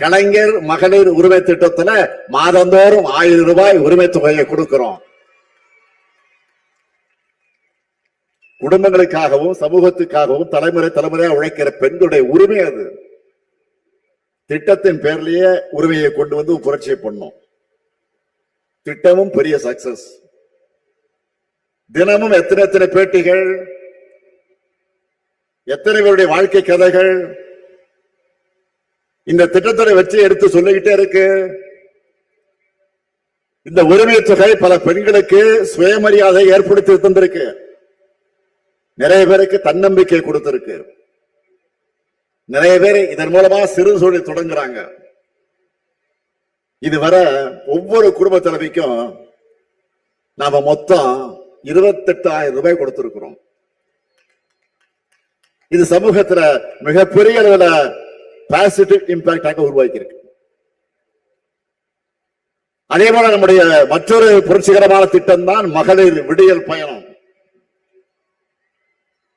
கலைஞர் மகளிர் உரிமை திட்டத்துல மாதந்தோறும் ஆயிரம் ரூபாய் உரிமை தொகையை கொடுக்கிறோம். குடும்பங்களுக்காகவும் சமூகத்துக்காகவும் தலைமுறை தலைமுறையா உழைக்கிற பெண்களுடைய உரிமை அது. திட்டத்தின் பேர்லயே உரிமையை கொண்டு வந்து புரட்சியை பண்ணும். திட்டமும் பெரிய சக்சஸ் தினமும் எத்தனை எத்தனை பேட்டிகள் எத்தனை பேருடைய வாழ்க்கை கதைகள் இந்த திட்டத்தோட வச்சு எடுத்து சொல்லிக்கிட்டே இருக்கு. இந்த உரிமை தொகை பல பெண்களுக்கு சுயமரியாதை ஏற்படுத்தி தந்திருக்கு. நிறைய பேருக்கு தன்னம்பிக்கை கொடுத்திருக்கு. நிறைய பேர் இதன் மூலமா சிறு தொழில் தொடங்குறாங்க. இதுவரை ஒவ்வொரு குடும்ப தலைவிக்கும் நாம மொத்தம் இருபத்தெட்டாயிரம் ரூபாய் கொடுத்திருக்கிறோம். இது சமூகத்துல மிகப்பெரிய அளவுல பாசிட்டிவ் இம்பாக்டாக உருவாக்கி இருக்கு அதே போல நம்முடைய மற்றொரு புரட்சிகரமான திட்டம் தான் மகளிர் விடியல் பயணம்.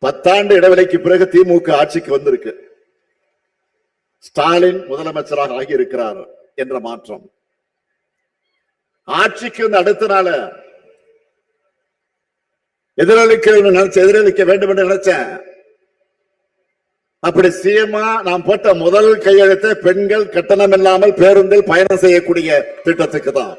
பத்தாண்டு இடைவெளிக்கு பிறகு திமுக ஆட்சிக்கு வந்திருக்கு. ஸ்டாலின் முதலமைச்சராக ஆகியிருக்கிறார் என்ற மாற்றம். ஆட்சிக்கு வந்து அடுத்த நாள் எதிரொலிக்க நினைச்ச எதிரொலிக்க வேண்டும் என்று நினைச்சேன். அப்படி சிஎம்மா நாம் போட்ட முதல் கையெழுத்த பெண்கள் கட்டணம் இல்லாமல் பேருந்தில் பயணம் செய்யக்கூடிய திட்டத்துக்கு தான்